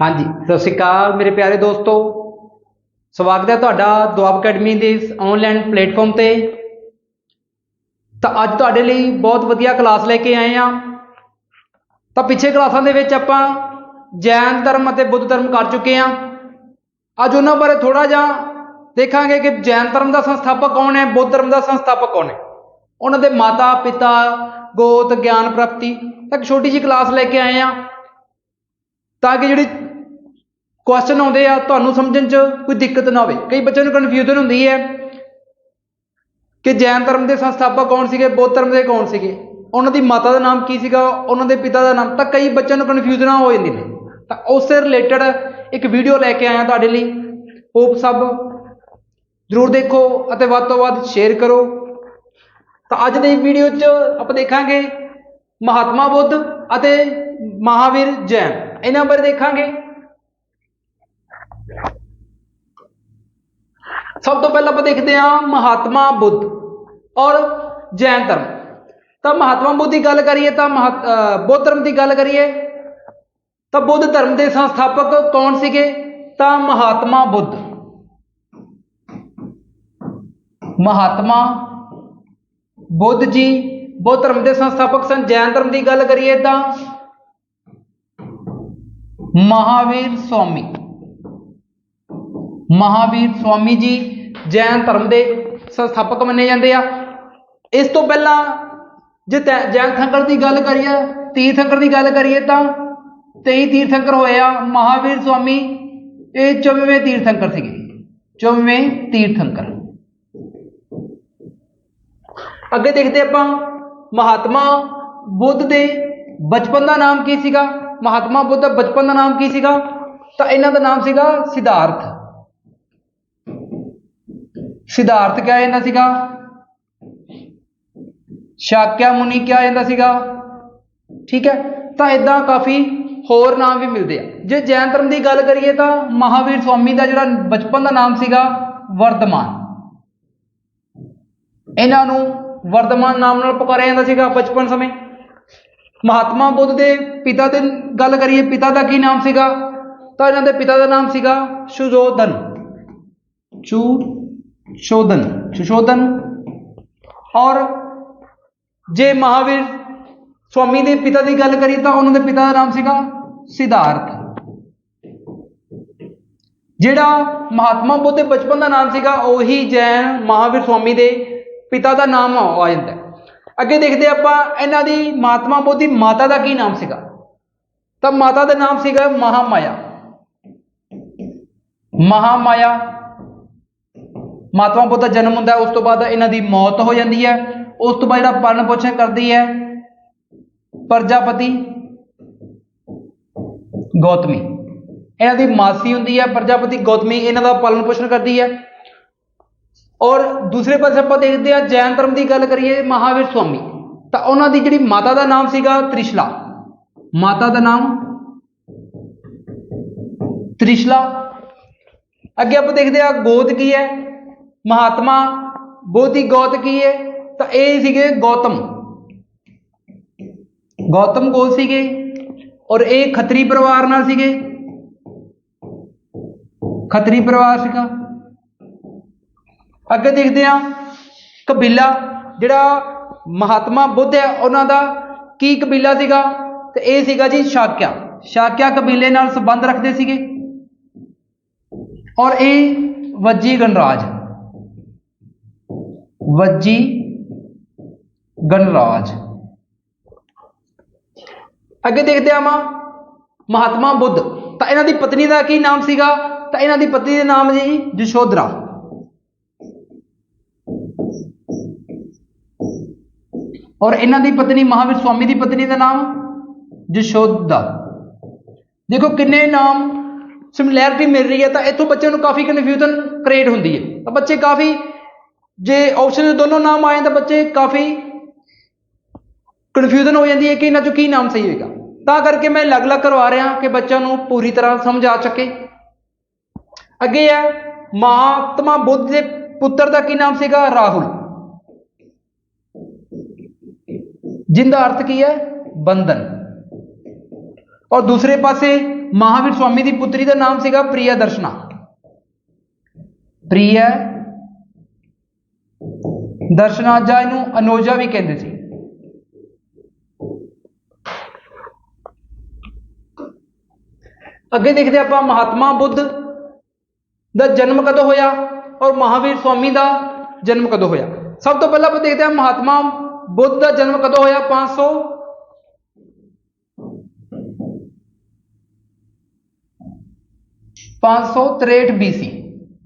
ਹਾਂਜੀ, ਸਤਿ ਸ਼੍ਰੀ ਅਕਾਲ ਮੇਰੇ ਪਿਆਰੇ ਦੋਸਤੋ। ਸਵਾਗਤ ਹੈ ਤੁਹਾਡਾ ਦੁਆਬ ਅਕੈਡਮੀ ਦੇ ਇਸ ਆਨਲਾਈਨ ਪਲੇਟਫਾਰਮ ਤੇ। ਤਾਂ ਅੱਜ ਤੁਹਾਡੇ ਲਈ ਬਹੁਤ ਵਧੀਆ ਕਲਾਸ ਲੈ ਕੇ ਆਏ ਹਾਂ। ਤਾਂ ਪਿੱਛੇ ਕਲਾਸਾਂ ਦੇ ਵਿੱਚ ਆਪਾਂ ਜੈਨ ਧਰਮ ਅਤੇ ਬੁੱਧ ਧਰਮ ਕਰ ਚੁੱਕੇ ਹਾਂ। ਅੱਜ ਉਹਨਾਂ ਬਾਰੇ ਥੋੜਾ ਜਿਹਾ ਦੇਖਾਂਗੇ ਕਿ ਜੈਨ ਧਰਮ ਦਾ ਸੰਸਥਾਪਕ ਕੌਣ ਹੈ, ਬੁੱਧ ਧਰਮ ਦਾ ਸੰਸਥਾਪਕ ਕੌਣ ਹੈ। ਉਹਨਾਂ ਦੇ ਮਾਤਾ, ਪਿਤਾ, ਗੋਤ, ਗਿਆਨ ਪ੍ਰਾਪਤੀ ਇੱਕ ਛੋਟੀ ਜਿਹੀ ਕਲਾਸ ਲੈ ਕੇ ਆਏ ਹਾਂ। ਤਾਂ ਕਿ ਜਿਹੜੀ ਕੁਐਸਚਨ ਆਉਂਦੇ ਆ ਤੁਹਾਨੂੰ ਸਮਝਣ 'ਚ ਕੋਈ ਦਿੱਕਤ ਨਾ ਹੋਵੇ। ਕਈ ਬੱਚਿਆਂ ਨੂੰ ਕਨਫਿਊਜ਼ਨ ਹੁੰਦੀ ਹੈ ਕਿ ਜੈਨ ਧਰਮ ਦੇ ਸੰਸਥਾਪਕ ਕੌਣ ਸੀਗੇ, ਬੌਧ ਧਰਮ ਦੇ ਕੌਣ ਸੀਗੇ? ਉਹਨਾਂ ਦੀ ਮਾਤਾ ਦਾ ਨਾਮ ਕੀ ਸੀਗਾ? ਉਹਨਾਂ ਦੇ ਪਿਤਾ ਦਾ ਨਾਮ? ਤਾਂ ਕਈ ਬੱਚਿਆਂ ਨੂੰ ਕਨਫਿਊਜ਼ਨਾਂ ਹੋ ਜਾਂਦੀਆਂ ਨੇ। ਤਾਂ ਉਸ ਦੇ ਰਿਲੇਟਡ ਇੱਕ ਵੀਡੀਓ ਲੈ ਕੇ ਆਇਆ ਤੁਹਾਡੇ ਲਈ। ਹੋਪ ਸਭ ਜ਼ਰੂਰ ਦੇਖੋ ਅਤੇ ਵੱਧ ਤੋਂ ਵੱਧ ਸ਼ੇਅਰ ਕਰੋ। ਤਾਂ ਅੱਜ ਦੀ ਵੀਡੀਓ 'ਚ ਆਪਾਂ ਦੇਖਾਂਗੇ ਮਹਾਤਮਾ ਬੁੱਧ ਅਤੇ ਮਹਾਵੀਰ ਜੈਨ। ਇਹਨਾਂ ਬਾਰੇ ਦੇਖਾਂਗੇ। ਸਭ ਤੋਂ ਪਹਿਲਾਂ ਆਪਾਂ ਦੇਖਦੇ ਹਾਂ ਮਹਾਤਮਾ ਬੁੱਧ ਔਰ ਜੈਨ ਧਰਮ। ਤਾਂ ਮਹਾਤਮਾ ਬੁੱਧ ਦੀ ਗੱਲ ਕਰੀਏ ਤਾਂ ਮਹਾ- ਅਹ ਬੁੱਧ ਧਰਮ ਦੀ ਗੱਲ ਕਰੀਏ ਤਾਂ ਬੁੱਧ ਧਰਮ ਦੇ ਸੰਸਥਾਪਕ ਕੌਣ ਸੀਗੇ? ਤਾਂ ਮਹਾਤਮਾ ਬੁੱਧ। ਮਹਾਤਮਾ ਬੁੱਧ ਜੀ, ਬੁੱਧ ਧਰਮ ਦੇ ਸੰਸਥਾਪਕ ਸਨ। ਜੈਨ ਧਰਮ ਦੀ ਗੱਲ ਕਰੀਏ ਤਾਂ ਮਹਾਵੀਰ ਸਵਾਮੀ ਮਹਾਵੀਰ ਸਵਾਮੀ ਜੀ ਜੈਨ ਧਰਮ ਦੇ ਸੰਸਥਾਪਕ ਮੰਨੇ ਜਾਂਦੇ ਆ। ਇਸ ਤੋਂ ਪਹਿਲਾਂ ਜੇ ਤੈ- ਜੈਨ ਥੰਕਰ ਦੀ ਗੱਲ ਕਰੀਏ ਤੀਰਥੰਕਰ ਦੀ ਗੱਲ ਕਰੀਏ ਤਾਂ 23 ਤੀਰਥੰਕਰ ਹੋਏ ਆ, ਮਹਾਵੀਰ ਸਵਾਮੀ, ਇਹ 24ਵੇਂ ਤੀਰਥੰਕਰ ਸੀਗੇ। 24ਵੇਂ ਤੀਰਥੰਕਰ ਅੱਗੇ ਦੇਖਦੇ ਆਪਾਂ ਮਹਾਤਮਾ ਬੁੱਧ ਦੇ ਬਚਪਨ ਦਾ ਨਾਮ ਕੀ ਸੀਗਾ? ਮਹਾਤਮਾ ਬੁੱਧ ਦਾ ਬਚਪਨ ਦਾ ਨਾਮ ਕੀ ਸੀਗਾ? ਤਾਂ ਇਹਨਾਂ ਦਾ ਨਾਮ ਸੀਗਾ ਸਿਧਾਰਥ। ਸਿਧਾਰਥ ਕਿਹਾ ਜਾਂਦਾ ਸੀਗਾ। ਸ਼ਾਕਿਆ ਮੁਨੀ ਕਿਹਾ ਜਾਂਦਾ ਸੀਗਾ। ਠੀਕ ਹੈ, ਤਾਂ ਇਦਾਂ ਕਾਫੀ ਹੋਰ ਨਾਮ ਵੀ ਮਿਲਦੇ ਆ। ਜੇ ਜੈਨ ਧਰਮ ਦੀ ਗੱਲ ਕਰੀਏ ਤਾਂ ਮਹਾਵੀਰ ਸਵਾਮੀ ਦਾ ਜਿਹੜਾ ਬਚਪਨ ਦਾ ਨਾਮ ਸੀਗਾ, ਵਰਧਮਾਨ। ਇਹਨਾਂ ਨੂੰ ਵਰਧਮਾਨ ਨਾਮ ਨਾਲ ਪੁਕਾਰਿਆ ਜਾਂਦਾ ਸੀਗਾ ਬਚਪਨ ਸਮੇਂ। ਮਹਾਤਮਾ ਬੁੱਧ ਦੇ ਪਿਤਾ ਦੇ ਗੱਲ ਕਰੀਏ, ਪਿਤਾ ਦਾ ਕੀ ਨਾਮ ਸੀਗਾ? ਤਾਂ ਇਹਨਾਂ ਦੇ ਪਿਤਾ ਦਾ ਨਾਮ ਸੀਗਾ ਸੁਜੋਧਨ। ਚੂ ਸ਼ੋਧਨ, ਸੁਸ਼ੋਧਨ। ਔਰ ਜੇ ਮਹਾਵੀਰ ਸਵਾਮੀ ਦੇ ਪਿਤਾ ਦੀ ਗੱਲ ਕਰੀਏ ਤਾਂ ਉਹਨਾਂ ਦੇ ਪਿਤਾ ਦਾ ਨਾਮ ਸੀਗਾ ਸਿਧਾਰਥ। ਜਿਹੜਾ ਮਹਾਤਮਾ ਬੁੱਧ ਦੇ ਬਚਪਨ ਦਾ ਨਾਮ ਸੀਗਾ, ਉਹੀ ਜੈਨ ਮਹਾਵੀਰ ਸਵਾਮੀ ਦੇ ਪਿਤਾ ਦਾ ਨਾਮ ਆ ਜਾਂਦਾ ਅੱਗੇ ਦੇਖਦੇ ਆਪਾਂ ਇਹਨਾਂ ਦੀ ਮਹਾਤਮਾ ਬੁੱਧ ਦੀ ਮਾਤਾ ਦਾ ਕੀ ਨਾਮ ਸੀਗਾ? ਤਾਂ ਮਾਤਾ ਦਾ ਨਾਮ ਸੀਗਾ ਮਹਾਮਾਇਆ। ਮਹਾਮਾਇਆ ਮਹਾਤਮਾ ਬੁੱਧ ਦਾ ਜਨਮ ਹੁੰਦਾ ਉਸ ਤੋਂ ਬਾਅਦ ਇਹਨਾਂ ਦੀ ਮੌਤ ਹੋ ਜਾਂਦੀ ਹੈ। ਉਸ ਤੋਂ ਬਾਅਦ ਜਿਹੜਾ ਪਾਲਣ ਪੋਸ਼ਣ ਕਰਦੀ ਹੈ, ਪ੍ਰਜਾਪਤੀ ਗੌਤਮੀ। ਇਹਨਾਂ ਦੀ ਮਾਸੀ ਹੁੰਦੀ ਹੈ, ਪ੍ਰਜਾਪਤੀ ਗੌਤਮੀ, ਇਹਨਾਂ ਦਾ ਪਾਲਣ ਪੋਸ਼ਣ ਕਰਦੀ ਹੈ। ਔਰ ਦੂਸਰੇ ਪਾਸੇ ਆਪਾਂ ਦੇਖਦੇ ਹਾਂ, ਜੈਨ ਧਰਮ ਦੀ ਗੱਲ ਕਰੀਏ ਮਹਾਵੀਰ ਸਵਾਮੀ ਤਾਂ ਉਹਨਾਂ ਦੀ ਜਿਹੜੀ ਮਾਤਾ ਦਾ ਨਾਮ ਸੀਗਾ ਤ੍ਰਿਸ਼ਲਾ। ਮਾਤਾ ਦਾ ਨਾਮ ਤ੍ਰਿਸ਼ਲਾ। ਅੱਗੇ ਆਪਾਂ ਦੇਖਦੇ ਹਾਂ, ਗੋਦ ਕੀ ਹੈ? ਮਹਾਤਮਾ ਬੋਧੀ ਗੌਤ ਕੀ ਹੈ ਤਾਂ ਇਹ ਸੀਗੇ ਗੌਤਮ। ਗੌਤਮ ਕੋਲ ਸੀਗੇ ਔਰ ਇਹ ਖੱਤਰੀ ਪਰਿਵਾਰ ਨਾਲ ਸੀਗੇ। ਖੱਤਰੀ ਪਰਿਵਾਰ ਸੀਗਾ। ਅੱਗੇ ਦੇਖਦੇ ਹਾਂ ਕਬੀਲਾ, ਜਿਹੜਾ ਮਹਾਤਮਾ ਬੁੱਧ ਹੈ, ਉਹਨਾਂ ਦਾ ਕੀ ਕਬੀਲਾ ਸੀਗਾ? ਤੇ ਇਹ ਸੀਗਾ ਜੀ ਸ਼ਾਕਿਆ ਸ਼ਾਕਿਆ ਕਬੀਲੇ ਨਾਲ ਸੰਬੰਧ ਰੱਖਦੇ ਸੀਗੇ। ਔਰ ਇਹ ਵੱਜੀ ਗਣਰਾਜ। ਵੱਜੀ ਗਣਰਾਜ। ਅੱਗੇ ਦੇਖਦੇ ਆਵਾਂ ਮਹਾਤਮਾ ਬੁੱਧ। ਤਾਂ ਇਹਨਾਂ ਦੀ ਪਤਨੀ ਦਾ ਕੀ ਨਾਮ ਸੀਗਾ? ਤਾਂ ਇਹਨਾਂ ਦੀ ਪਤਨੀ ਦਾ ਨਾਮ ਜੀ ਜਸ਼ੋਧਰਾ ਔਰ ਇਹਨਾਂ ਦੀ ਪਤਨੀ, ਮਹਾਵੀਰ ਸਵਾਮੀ ਦੀ ਪਤਨੀ ਦਾ ਨਾਮ ਜਸ਼ੋਦਾ ਦੇਖੋ ਕਿੰਨੇ ਨਾਮ ਸਿਮਿਲੈਰਿਟੀ ਮਿਲ ਰਹੀ ਹੈ, ਤਾਂ ਇੱਥੋਂ ਬੱਚਿਆਂ ਨੂੰ ਕਾਫੀ ਕਨਫਿਊਜ਼ਨ ਕ੍ਰੀਏਟ ਹੁੰਦੀ ਹੈ। ਤਾਂ ਬੱਚੇ ਕਾਫੀ ਜੇ ਆਪਸ਼ਨ ਦੋਨੋਂ ਨਾਮ ਆਏ ਤਾਂ ਬੱਚੇ, ਕਾਫੀ ਕਨਫਿਊਜ਼ਨ ਹੋ ਜਾਂਦੀ ਹੈ ਕਿ ਇਹਨਾਂ ਚੋਂ ਕੀ ਨਾਮ ਸਹੀ ਹੋਏਗਾ। ਤਾਂ ਕਰਕੇ ਮੈਂ ਅਲੱਗ-ਅਲੱਗ ਕਰਵਾ ਰਿਹਾ ਕਿ ਬੱਚਿਆਂ ਨੂੰ ਪੂਰੀ ਤਰ੍ਹਾਂ ਸਮਝ ਆ ਸਕੇ ਅੱਗੇ ਹੈ, ਮਹਾਤਮਾ ਬੁੱਧ ਦੇ ਪੁੱਤਰ ਦਾ ਕੀ ਨਾਮ ਸੀਗਾ? ਰਾਹੁਲ। ਜਿੰਦਾ ਅਰਥ ਕੀ ਹੈ? ਬੰਧਨ। ਔਰ ਦੂਸਰੇ ਪਾਸੇ ਮਹਾਵੀਰ ਸਵਾਮੀ ਦੀ ਪੁੱਤਰੀ ਦਾ ਨਾਮ ਸੀਗਾ ਪ੍ਰਿਆ ਦਰਸ਼ਨਾ ਪ੍ਰਿਆ ਦਰਸ਼ਨਾ ਇਹਨੂੰ ਅਨੋਜਾ ਵੀ ਕਹਿੰਦੇ ਸੀ। ਅੱਗੇ ਦੇਖਦੇ ਆਪਾਂ ਮਹਾਤਮਾ ਬੁੱਧ ਦਾ ਜਨਮ ਕਦੋਂ ਹੋਇਆ ਔਰ ਮਹਾਵੀਰ ਸਵਾਮੀ ਦਾ ਜਨਮ ਕਦੋਂ ਹੋਇਆ। ਸਭ ਤੋਂ ਪਹਿਲਾਂ ਆਪਾਂ ਦੇਖਦੇ ਹਾਂ ਮਹਾਤਮਾ ਬੁੱਧ ਦਾ ਜਨਮ ਕਦੋਂ ਹੋਇਆ? 500 563 BC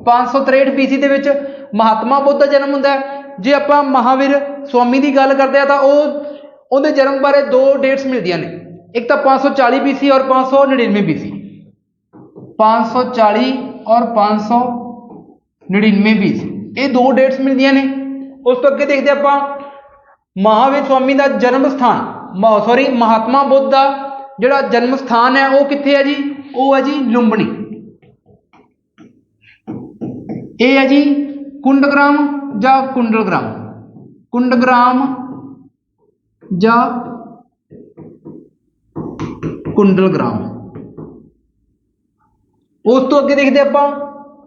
563 BC ਦੇ ਵਿੱਚ ਮਹਾਤਮਾ ਬੁੱਧ ਦਾ ਜਨਮ ਹੁੰਦਾ ਹੈ। ਜੇ ਆਪਾਂ ਮਹਾਵੀਰ ਸਵਾਮੀ ਦੀ ਗੱਲ ਕਰਦੇ ਆ ਤਾਂ ਉਹ ਉਹਦੇ ਜਨਮ ਬਾਰੇ ਦੋ ਡੇਟਸ ਮਿਲਦੀਆਂ ਨੇ। ਇੱਕ ਤਾਂ 540 BC ਔਰ 599 BC 540 ਔਰ 599 BC ਇਹ ਦੋ ਡੇਟਸ ਮਿਲਦੀਆਂ ਨੇ। ਉਸ ਤੋਂ ਅੱਗੇ ਦੇਖਦੇ ਆਪਾਂ ਮਹਾਵੀਰ ਸਵਾਮੀ ਦਾ ਜਨਮ ਸਥਾਨ ਸੌਰੀ ਮਹਾਤਮਾ ਬੁੱਧ ਦਾ ਜਿਹੜਾ ਜਨਮ ਸਥਾਨ ਹੈ, ਉਹ ਕਿੱਥੇ ਹੈ ਜੀ? ਉਹ ਹੈ ਜੀ ਲੁੰਬਣੀ। ਇਹ ਹੈ ਜੀ ਕੁੰਡਗ੍ਰਾਮ ਜਾਂ ਕੁੰਡਲਗ੍ਰਾਮ? ਕੁੰਡਗ੍ਰਾਮ ਜਾਂ ਕੁੰਡਲਗ੍ਰਾਮ? ਉਸ ਤੋਂ ਅੱਗੇ ਦੇਖਦੇ ਆਪਾਂ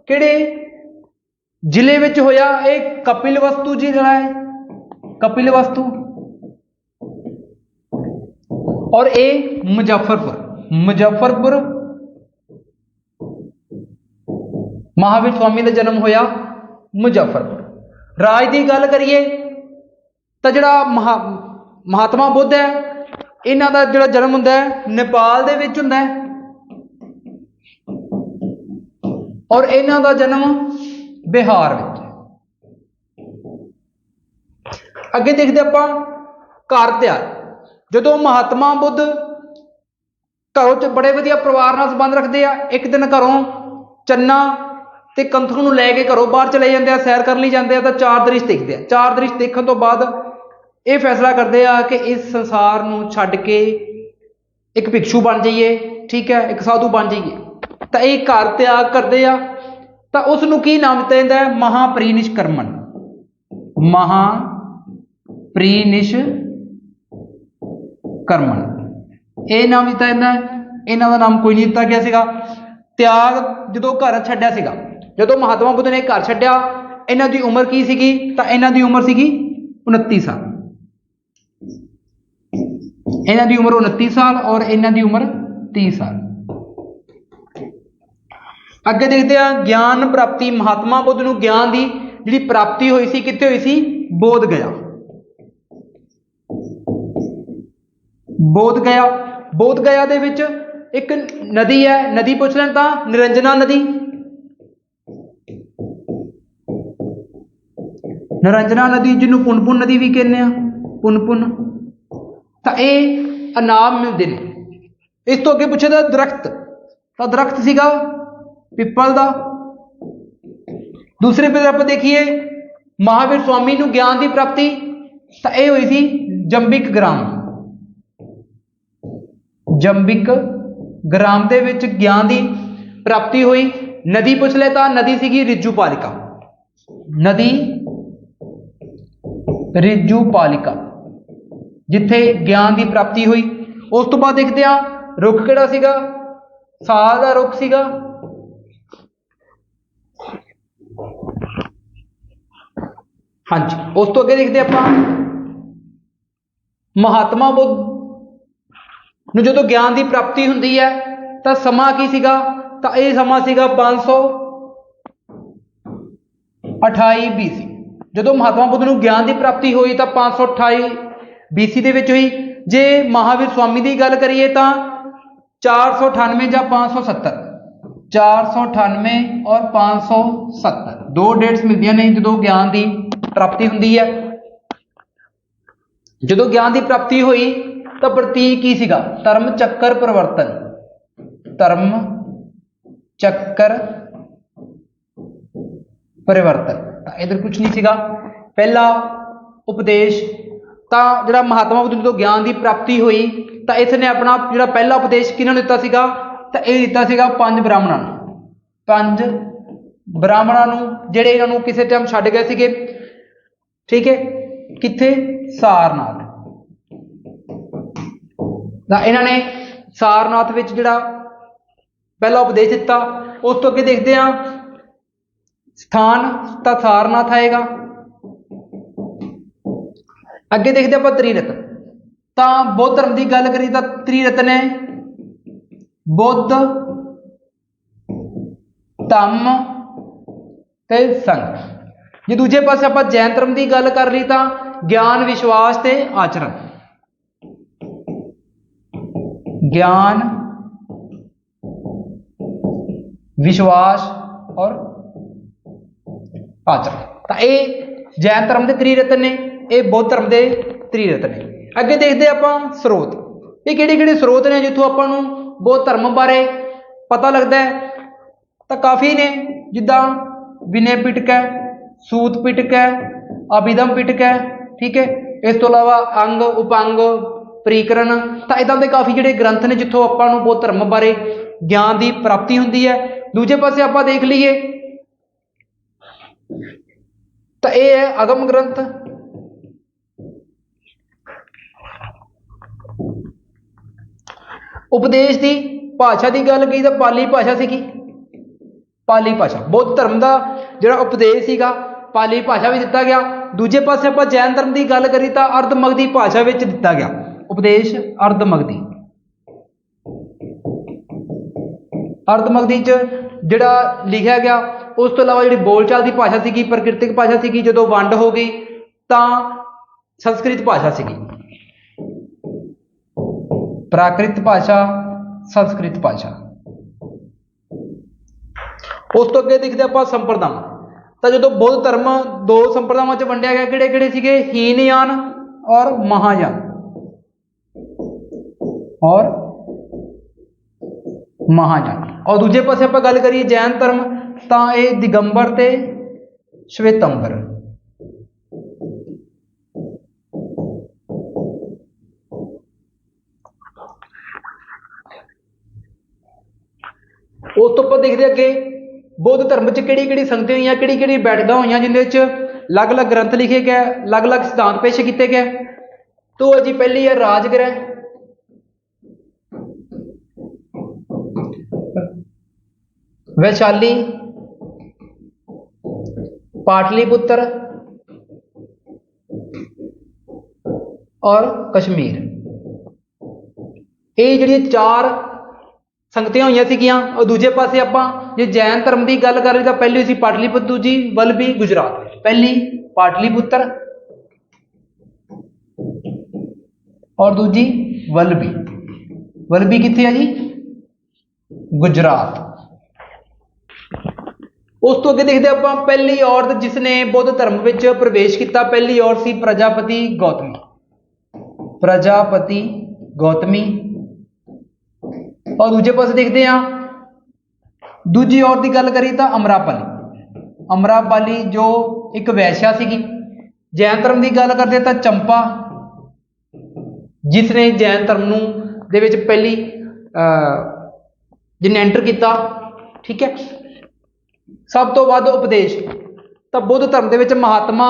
ਕਿਹੜੇ ਜ਼ਿਲ੍ਹੇ ਵਿੱਚ ਹੋਇਆ ਇਹ ਕਪਿਲ ਵਸਤੂ ਜੀ ਜਿਹੜਾ ਹੈ, ਕਪਿਲ ਵਸਤੂ ਔਰ ਇਹ ਮੁਜ਼ੱਫਰਪੁਰ ਮੁਜ਼ੱਫਰਪੁਰ ਮਹਾਵੀਰ ਸਵਾਮੀ ਦਾ ਜਨਮ ਹੋਇਆ ਮੁਜ਼ੱਫਰਪੁਰ। ਰਾਜ ਦੀ ਗੱਲ ਕਰੀਏ ਤਾਂ ਜਿਹੜਾ ਮਹਾ, ਮਹਾਤਮਾ ਬੁੱਧ ਹੈ, ਇਹਨਾਂ ਦਾ ਜਿਹੜਾ ਜਨਮ ਹੁੰਦਾ ਹੈ, ਨੇਪਾਲ ਦੇ ਵਿੱਚ ਹੁੰਦਾ ਹੈ। ਔਰ ਇਹਨਾਂ ਦਾ ਜਨਮ ਬਿਹਾਰ ਵਿੱਚ ਅੱਗੇ ਦੇਖਦੇ ਆਪਾਂ ਘਰ ਤਿਆਰ। ਜਦੋਂ ਮਹਾਤਮਾ ਬੁੱਧ ਘਰੋਂ ਚ ਬੜੇ ਵਧੀਆ ਪਰਿਵਾਰ ਨਾਲ ਸੰਬੰਧ ਰੱਖਦੇ ਆ, ਇੱਕ ਦਿਨ ਘਰੋਂ ਚੰਨਾ ਤੇ ਕੰਥੂ ਨੂੰ ਲੈ ਕੇ ਘਰੋਂ ਬਾਹਰ ਚਲੇ ਜਾਂਦੇ ਆ, ਸੈਰ ਕਰਨ ਲਈ ਜਾਂਦੇ ਆ, ਤਾਂ ਚਾਰ ਦ੍ਰਿਸ਼ ਦੇਖਦੇ ਆ। ਚਾਰ ਦ੍ਰਿਸ਼ ਦੇਖਣ ਤੋਂ ਬਾਅਦ ਇਹ ਫੈਸਲਾ ਕਰਦੇ ਆ ਕਿ ਇਸ ਸੰਸਾਰ ਨੂੰ ਛੱਡ ਕੇ ਇੱਕ ਭਿਕਸ਼ੂ ਬਣ ਜਾਈਏ, ਠੀਕ ਹੈ, ਇੱਕ ਸਾਧੂ ਬਣ ਜਾਈਏ। ਤਾਂ ਇਹ ਘਰ ਤਿਆਗ ਕਰਦੇ ਆ। ਤਾਂ ਉਸ ਨੂੰ ਕੀ ਨਾਮ ਦਿੱਤਾ ਜਾਂਦਾ ਹੈ? ਮਹਾਪ੍ਰੀਨਿਸ਼ਕਰਮਨ ਮਹਾ ਪ੍ਰੀਨਿਸ਼ ਕਰਮਨ। ਇਹ ਨਾਮ ਦਿੱਤਾ ਜਾਂਦਾ ਇਹਨਾਂ ਦਾ ਨਾਮ ਕੋਈ ਨਹੀਂ ਦਿੱਤਾ ਗਿਆ ਸੀਗਾ। ਤਿਆਗ ਜਦੋਂ ਘਰ ਛੱਡਿਆ ਸੀਗਾ ਜਦੋਂ ਮਹਾਤਮਾ ਬੁੱਧ ਨੇ ਘਰ ਛੱਡਿਆ, ਇਹਨਾਂ ਦੀ ਉਮਰ ਕੀ ਸੀਗੀ? ਤਾਂ ਇਹਨਾਂ ਦੀ ਉਮਰ ਸੀਗੀ 29 ਸਾਲ। ਇਹਨਾਂ ਦੀ ਉਮਰ 29 ਸਾਲ ਔਰ ਇਹਨਾਂ ਦੀ ਉਮਰ 30 ਸਾਲ। ਅੱਗੇ ਦੇਖਦੇ ਆ ਗਿਆਨ ਪ੍ਰਾਪਤੀ, ਮਹਾਤਮਾ ਬੁੱਧ ਨੂੰ ਗਿਆਨ ਦੀ ਜਿਹੜੀ ਪ੍ਰਾਪਤੀ ਹੋਈ ਸੀ, ਕਿੱਥੇ ਹੋਈ ਸੀ? ਬੋਧ ਗਿਆ। ਬੋਧ ਗਿਆ। ਬੋਧ ਗਿਆ ਦੇ ਵਿੱਚ ਇੱਕ ਨਦੀ ਹੈ, ਨਦੀ ਪੁੱਛ ਲੈਣ ਤਾਂ ਨਿਰੰਜਨਾ ਨਦੀ। ਨਿਰੰਜਨਾ ਨਦੀ, ਜਿਹਨੂੰ ਪੁੰਨਪੁੰਨ ਨਦੀ ਵੀ ਕਹਿੰਦੇ ਆ, ਪੁੰਨਪੁੰਨ। ਤਾਂ ਇਹ ਇਨਾਮ ਮਿਲਦੇ ਨੇ। ਇਸ ਤੋਂ ਅੱਗੇ ਪੁੱਛਿਆ ਤਾਂ ਦਰਖਤ ਤਾਂ ਦਰਖਤ ਸੀਗਾ ਪਿੱਪਲ ਦਾ। ਦੂਸਰੇ ਪਾਸੇ ਆਪਾਂ ਦੇਖੀਏ, ਮਹਾਵੀਰ ਸਵਾਮੀ ਨੂੰ ਗਿਆਨ ਦੀ ਪ੍ਰਾਪਤੀ, ਤਾਂ ਇਹ ਹੋਈ ਸੀ ਜੰਬਿਕ ਗ੍ਰਾਮ। ਜੰਬਿਕ ਗ੍ਰਾਮ ਦੇ ਵਿੱਚ ਗਿਆਨ ਦੀ ਪ੍ਰਾਪਤੀ ਹੋਈ। ਨਦੀ ਪੁੱਛ ਲੈ ਤਾਂ ਨਦੀ ਸੀਗੀ ਰਿਜੂ ਪਾਲਿਕਾ। ਨਦੀ ਰਿਜੂ ਪਾਲਿਕਾ। ਜਿੱਥੇ ਗਿਆਨ ਦੀ ਪ੍ਰਾਪਤੀ ਹੋਈ। ਉਸ ਤੋਂ ਬਾਅਦ ਦੇਖਦੇ ਆ ਰੁੱਖ ਕਿਹੜਾ ਸੀਗਾ? ਸਾਲ ਦਾ ਰੁੱਖ ਸੀਗਾ। ਹਾਂਜੀ, ਉਸ ਤੋਂ ਅੱਗੇ ਦੇਖਦੇ ਆਪਾਂ। ਮਹਾਤਮਾ ਬੁੱਧ ਨੂੰ ਜਦੋਂ ਗਿਆਨ ਦੀ ਪ੍ਰਾਪਤੀ ਹੁੰਦੀ ਹੈ, ਤਾਂ ਸਮਾਂ ਕੀ ਸੀਗਾ? ਤਾਂ ਇਹ ਸਮਾਂ ਸੀਗਾ 528 BC ਜਦੋਂ ਮਹਾਤਮਾ ਬੁੱਧ ਨੂੰ ਗਿਆਨ ਦੀ ਪ੍ਰਾਪਤੀ ਹੋਈ ਤਾਂ 528 BC ਦੇ ਵਿੱਚ ਹੋਈ। ਜੇ ਮਹਾਵੀਰ ਸਵਾਮੀ ਦੀ ਗੱਲ ਕਰੀਏ ਤਾਂ 498 ਜਾਂ 570 498 ਔਰ 570 ਦੋ ਡੇਟਸ ਮਿਲਦੀਆਂ ਨੇ ਜਦੋਂ ਗਿਆਨ ਦੀ ਪ੍ਰਾਪਤੀ ਹੁੰਦੀ ਹੈ। ਜਦੋਂ ਗਿਆਨ ਦੀ ਪ੍ਰਾਪਤੀ ਹੋਈ ਤਾਂ ਪ੍ਰਤੀਕ ਕੀ ਸੀਗਾ? ਧਰਮ ਚੱਕਰ ਪਰਿਵਰਤਨ। ਧਰਮ ਚੱਕਰ ਪਰਿਵਰਤਨ। ਤਾਂ ਇਧਰ ਕੁਝ ਨਹੀਂ ਸੀਗਾ। ਪਹਿਲਾ ਉਪਦੇਸ਼, ਤਾਂ ਜਿਹੜਾ ਮਹਾਤਮਾ ਬੁੱਧ ਨੂੰ ਜਦੋਂ ਗਿਆਨ ਦੀ ਪ੍ਰਾਪਤੀ ਹੋਈ, ਤਾਂ ਇਸ ਨੇ ਆਪਣਾ ਜਿਹੜਾ ਪਹਿਲਾ ਉਪਦੇਸ਼ ਕਿਹਨਾਂ ਨੂੰ ਦਿੱਤਾ ਸੀਗਾ? ਤਾਂ ਇਹ ਦਿੱਤਾ ਸੀਗਾ ਪੰਜ ਬ੍ਰਾਹਮਣਾਂ ਨੂੰ। ਪੰਜ ਬ੍ਰਾਹਮਣਾਂ ਨੂੰ, ਜਿਹੜੇ ਇਹਨਾਂ ਨੂੰ ਕਿਸੇ ਟਾਈਮ ਛੱਡ ਗਏ ਸੀਗੇ। ਠੀਕ ਹੈ? ਕਿੱਥੇ? ਸਾਰਨਾਥ। ਤਾਂ ਇਹਨਾਂ ਨੇ ਸਾਰਨਾਥ ਵਿੱਚ ਜਿਹੜਾ ਪਹਿਲਾ ਉਪਦੇਸ਼ ਦਿੱਤਾ, ਉਸ ਤੋਂ ਅੱਗੇ ਦੇਖਦੇ ਹਾਂ। ਸਥਾਨ ਤਾਂ ਸਾਰਨਾਥ ਆਏਗਾ। ਅੱਗੇ ਦੇਖਦੇ ਆਪਾਂ ਤ੍ਰਿਰਤ ਤਾਂ ਬੁੱਧ ਧਰਮ ਦੀ ਗੱਲ ਕਰੀ ਤਾਂ ਤ੍ਰਿਰਤਨ ਨੇ ਬੁੱਧ, ਧੰਮ ਤੇ ਸੰਗ। ਜੇ ਦੂਜੇ ਪਾਸੇ ਆਪਾਂ ਜੈਨ ਧਰਮ ਦੀ ਗੱਲ ਕਰ ਲਈ ਤਾਂ ਗਿਆਨ, ਵਿਸ਼ਵਾਸ ਤੇ ਆਚਰਣ। ਗਿਆਨ, ਵਿਸ਼ਵਾਸ ਔਰ ਆਚਰਣ ਤਾਂ ਇਹ ਜੈਨ ਧਰਮ ਦੇ ਤ੍ਰੀ ਰਤਨ ਨੇ, ਇਹ ਬੌਧ ਧਰਮ ਦੇ ਤ੍ਰੀ ਰਤਨ ਨੇ। ਅੱਗੇ ਦੇਖਦੇ ਆਪਾਂ ਸਰੋਤ। ਇਹ ਕਿਹੜੇ ਕਿਹੜੇ ਸਰੋਤ ਨੇ ਜਿੱਥੋਂ ਆਪਾਂ ਨੂੰ ਬੌਧ ਧਰਮ ਬਾਰੇ ਪਤਾ ਲੱਗਦਾ ਹੈ? ਤਾਂ ਕਾਫੀ ਨੇ, ਜਿੱਦਾਂ ਵਿਨੇ ਪਿਟਕ ਹੈ, ਸੂਤ ਪਿਟਕ ਹੈ ਅਭਿਧਮ ਪਿਟਕ ਹੈ, ਠੀਕ ਹੈ? ਇਸ ਤੋਂ ਇਲਾਵਾ ਅੰਗ, ਉਪੰਗ, ਪ੍ਰੀਕਰਨ, ਤਾਂ ਇਦਾਂ ਦੇ ਕਾਫੀ ਜਿਹੜੇ ਗ੍ਰੰਥ ਨੇ ਜਿੱਥੋਂ ਆਪਾਂ ਨੂੰ ਬੌਧ ਧਰਮ ਬਾਰੇ ਗਿਆਨ ਦੀ ਪ੍ਰਾਪਤੀ ਹੁੰਦੀ ਹੈ। ਦੂਜੇ ਪਾਸੇ ਆਪਾਂ ਦੇਖ ਲਈਏ ਤਾਂ ਇਹ ਹੈ ਅਗਮ ਗ੍ਰੰਥ। ਉਪਦੇਸ਼ ਦੀ ਭਾਸ਼ਾ ਦੀ ਗੱਲ ਕੀ ਤਾਂ ਪਾਲੀ ਭਾਸ਼ਾ ਸੀਗੀ। ਪਾਲੀ ਭਾਸ਼ਾ, ਬੁੱਧ ਧਰਮ ਦਾ ਜਿਹੜਾ ਉਪਦੇਸ਼ ਸੀਗਾ, ਪਾਲੀ ਭਾਸ਼ਾ ਵਿੱਚ ਦਿੱਤਾ ਗਿਆ। ਦੂਜੇ ਪਾਸੇ ਆਪਾਂ ਜੈਨ ਧਰਮ ਦੀ ਗੱਲ ਕਰੀ ਤਾਂ ਅਰਧਮਗਧੀ ਭਾਸ਼ਾ ਵਿੱਚ ਦਿੱਤਾ ਗਿਆ। ਉਪਦੇਸ਼ ਅਰਧਮਗਧੀ। ਅਰਧਮਗਧੀ ਚ ਜਿਹੜਾ ਲਿਖਿਆ ਗਿਆ ਉਸ ਤੋਂ ਇਲਾਵਾ ਜਿਹੜੀ ਬੋਲਚਾਲ ਦੀ ਭਾਸ਼ਾ ਸੀਗੀ, ਪ੍ਰਕਿਰਤਿਕ ਭਾਸ਼ਾ ਸੀਗੀ, ਜਦੋਂ ਵੰਡ ਹੋ ਗਈ, ਤਾਂ ਸੰਸਕ੍ਰਿਤ ਭਾਸ਼ਾ ਸੀਗੀ। ਪ੍ਰਾਕ੍ਰਿਤ ਭਾਸ਼ਾ, ਸੰਸਕ੍ਰਿਤ ਭਾਸ਼ਾ। ਉਸ ਤੋਂ ਅੱਗੇ ਦੇਖਦੇ ਆਪਾਂ ਸੰਪਰਦਾਵਾਂ। ਤਾਂ ਜਦੋਂ ਬੁੱਧ ਧਰਮ ਦੋ ਸੰਪਰਦਾਵਾਂ 'ਚ ਵੰਡਿਆ ਗਿਆ ਕਿਹੜੇ ਕਿਹੜੇ ਸੀਗੇ? ਹੀਨਯਾਨ ਔਰ ਮਹਾਯਾਨ। ਔਰ ਮਹਾਯਾਨ। ਔਰ ਦੂਜੇ ਪਾਸੇ ਆਪਾਂ ਗੱਲ ਕਰੀਏ ਜੈਨ ਧਰਮ ਤਾਂ ਇਹ ਦਿਗੰਬਰ ਤੇ ਸ਼ਵੇਤੰਬਰ। ਉਸ ਤੋਂ ਆਪਾਂ ਦੇਖਦੇ ਅੱਗੇ, ਬੌਧ ਧਰਮ ਵਿੱਚ ਕਿਹੜੀ ਕਿਹੜੀ ਸੰਗਤਾਂ ਹੋਈਆਂ, ਕਿਹੜੀ ਕਿਹੜੀ ਬੈਠਕਾਂ ਹੋਈਆਂ, ਜਿੰਦੇ ਵਿੱਚ ਅਲੱਗ-ਅਲੱਗ ਗ੍ਰੰਥ ਲਿਖੇ ਗਏ, ਅਲੱਗ-ਅਲੱਗ ਸਿਧਾਂਤ ਪੇਸ਼ ਕੀਤੇ ਗਏ। ਤੋਂ ਜੀ, ਪਹਿਲੀ ਹੈ ਰਾਜਗ੍ਰਹਿ। ਵੈਸ਼ਾਲੀ ਪਾਟਲੀਪੁੱਤਰ ਔਰ ਕਸ਼ਮੀਰ ਇਹ ਜਿਹੜੀਆਂ ਚਾਰ ਸੰਗਤੀਆਂ ਹੋਈਆਂ ਸੀਗੀਆਂ ਉਹ ਦੂਜੇ ਪਾਸੇ ਆਪਾਂ ਜੇ ਜੈਨ ਧਰਮ ਦੀ ਗੱਲ ਕਰ ਲਈ ਤਾਂ ਪਹਿਲੀ ਸੀ ਪਾਟਲੀਪੁੱਤਰ ਦੂਜੀ ਵਲਭੀ ਗੁਜਰਾਤ ਵਿੱਚ ਪਹਿਲੀ ਪਾਟਲੀਪੁੱਤਰ ਔਰ ਦੂਜੀ ਵਲਭੀ ਵਲਭੀ ਕਿੱਥੇ ਹੈ ਜੀ ਗੁਜਰਾਤ ਉਸ ਤੋਂ ਅੱਗੇ ਦੇਖਦੇ ਆਪਾਂ ਪਹਿਲੀ ਔਰਤ ਜਿਸ ਨੇ ਬੁੱਧ ਧਰਮ ਵਿੱਚ ਪ੍ਰਵੇਸ਼ ਕੀਤਾ, ਪਹਿਲੀ ਔਰਤ ਸੀ ਪ੍ਰਜਾਪਤੀ ਗੌਤਮੀ। ਪ੍ਰਜਾਪਤੀ ਗੌਤਮੀ। ਔਰ ਦੂਜੇ ਪਾਸੇ ਦੇਖਦੇ ਹਾਂ, ਦੂਜੀ ਔਰਤ ਦੀ ਗੱਲ ਕਰੀ ਤਾਂ ਅਮਰਾਪਾਲੀ। ਅਮਰਾਪਾਲੀ ਜੋ ਇੱਕ ਵੈਸ਼ਿਆ ਸੀਗੀ। ਜੈਨ ਧਰਮ ਦੀ ਗੱਲ ਕਰਦੇ ਤਾਂ ਚੰਪਾ ਜਿਸ ਨੇ ਜੈਨ ਧਰਮ ਨੂੰ ਦੇ ਵਿੱਚ ਪਹਿਲੀ ਜਿਹਨੇ ਐਂਟਰ ਕੀਤਾ, ਠੀਕ ਹੈ। ਸਭ ਤੋਂ ਵੱਧ ਉਪਦੇਸ਼। ਤਾਂ ਬੁੱਧ ਧਰਮ ਦੇ ਵਿੱਚ ਮਹਾਤਮਾ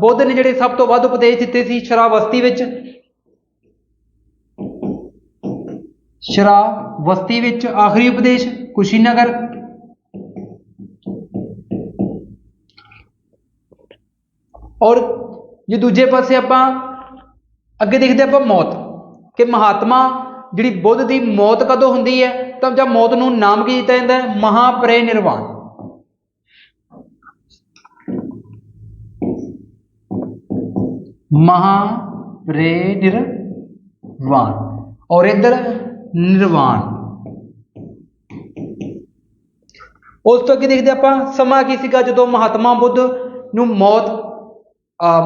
ਬੁੱਧ ਨੇ ਜਿਹੜੇ ਸਭ ਤੋਂ ਵੱਧ ਉਪਦੇਸ਼ ਦਿੱਤੇ ਸੀ ਸ਼ਰਾਵਸਤੀ ਵਿੱਚ। ਸ਼ਰਾਵਸਤੀ ਵਿੱਚ ਆਖਰੀ ਉਪਦੇਸ਼, ਕੁਸ਼ੀਨਗਰ। ਔਰ ਜੇ ਦੂਜੇ ਪਾਸੇ ਆਪਾਂ ਅੱਗੇ ਦੇਖਦੇ ਆਪਾਂ ਮੌਤ, ਕਿ ਮਹਾਤਮਾ ਜਿਹੜੀ ਬੁੱਧ ਦੀ ਮੌਤ ਕਦੋਂ ਹੁੰਦੀ ਹੈ, ਤਾਂ ਜਦ ਮੌਤ ਨੂੰ ਨਾਮ ਕੀ ਦਿੱਤਾ ਜਾਂਦਾ ਹੈ? ਮਹਾਪਰਿਨਿਰਵਾਣ ਮਹਾਪਰਿਨਿਰਵਾਣ। ਔਰ ਇਧਰ ਨਿਰਵਾਣ। ਉਸ ਤੋਂ ਅੱਗੇ ਦੇਖਦੇ ਆਪਾਂ ਸਮਾਂ ਕੀ ਸੀਗਾ, ਜਦੋਂ ਮਹਾਤਮਾ ਬੁੱਧ ਨੂੰ ਮੌਤ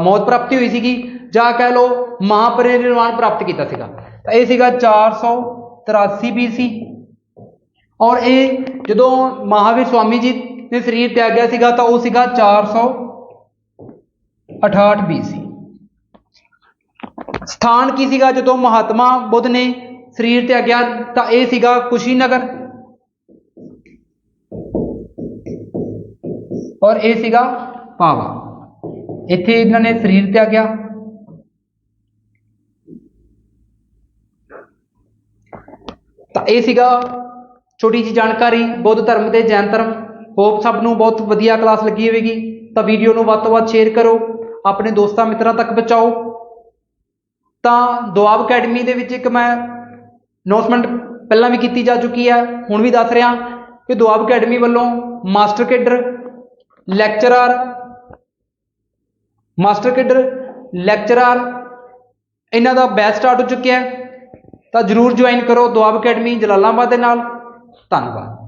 ਮੌਤ ਪ੍ਰਾਪਤੀ ਹੋਈ ਸੀਗੀ, ਜਾਂ ਕਹਿ ਲਓ ਮਹਾਪਰਿਨਿਰਵਾਣ ਪ੍ਰਾਪਤ ਕੀਤਾ ਸੀਗਾ। ਤਾਂ ਇਹ ਸੀਗਾ 483 BC ਔਰ ਇਹ ਜਦੋਂ ਮਹਾਵੀਰ ਸਵਾਮੀ ਜੀ ਨੇ ਸਰੀਰ ਤਿਆਗਿਆ ਸੀਗਾ, ਤਾਂ ਉਹ ਸੀਗਾ 468 BC ਸਥਾਨ ਕੀ ਸੀਗਾ ਜਦੋਂ ਮਹਾਤਮਾ ਬੁੱਧ ਨੇ ਸਰੀਰ ਤਿਆਗਿਆ ਤਾਂ ਇਹ ਸੀਗਾ ਕੁਸ਼ੀਨਗਰ ਔਰ ਇਹ ਸੀਗਾ ਪਾਵਾ। ਇੱਥੇ ਇਹਨਾਂ ਨੇ ਸਰੀਰ ਤੇ ਤਿਆਗਿਆ। ਤਾਂ ਇਹ ਸੀਗਾ ਛੋਟੀ ਜੀ ਜਾਣਕਾਰੀ, ਬੁੱਧ ਧਰਮ ਤੇ ਜੈਨ ਧਰਮ। ਹੋਪ ਸਭ ਨੂੰ ਬਹੁਤ ਵਧੀਆ ਕਲਾਸ ਲੱਗੀ ਹੋਵੇਗੀ। ਤਾਂ ਵੀਡੀਓ ਨੂੰ ਵੱਧ ਤੋਂ ਵੱਧ ਸ਼ੇਅਰ ਕਰੋ। ਆਪਣੇ ਦੋਸਤਾਂ ਮਿੱਤਰਾਂ ਤੱਕ ਪਹੁੰਚਾਓ। ਤਾਂ ਦੁਆਬ ਅਕੈਡਮੀ ਦੇ ਵਿੱਚ ਇੱਕ ਮੈਂ ਅਨਾਉਂਸਮੈਂਟ ਪਹਿਲਾਂ ਵੀ ਕੀਤੀ ਜਾ ਚੁੱਕੀ ਹੈ, ਹੁਣ ਵੀ ਦੱਸ ਰਿਹਾ ਕਿ ਦੁਆਬ ਅਕੈਡਮੀ ਵੱਲੋਂ master cadre lecturer, master cadre lecturer, ਇਹਨਾਂ ਦਾ ਬੈਚ ਸਟਾਰਟ ਹੋ ਚੁੱਕਿਆ ਹੈ। ਤਾਂ ਜਰੂਰ ਜੁਆਇਨ ਕਰੋ ਦੁਆਬ ਅਕੈਡਮੀ ਜਲਾਲਾਬਾਦ ਦੇ ਨਾਲ। ਧੰਨਵਾਦ।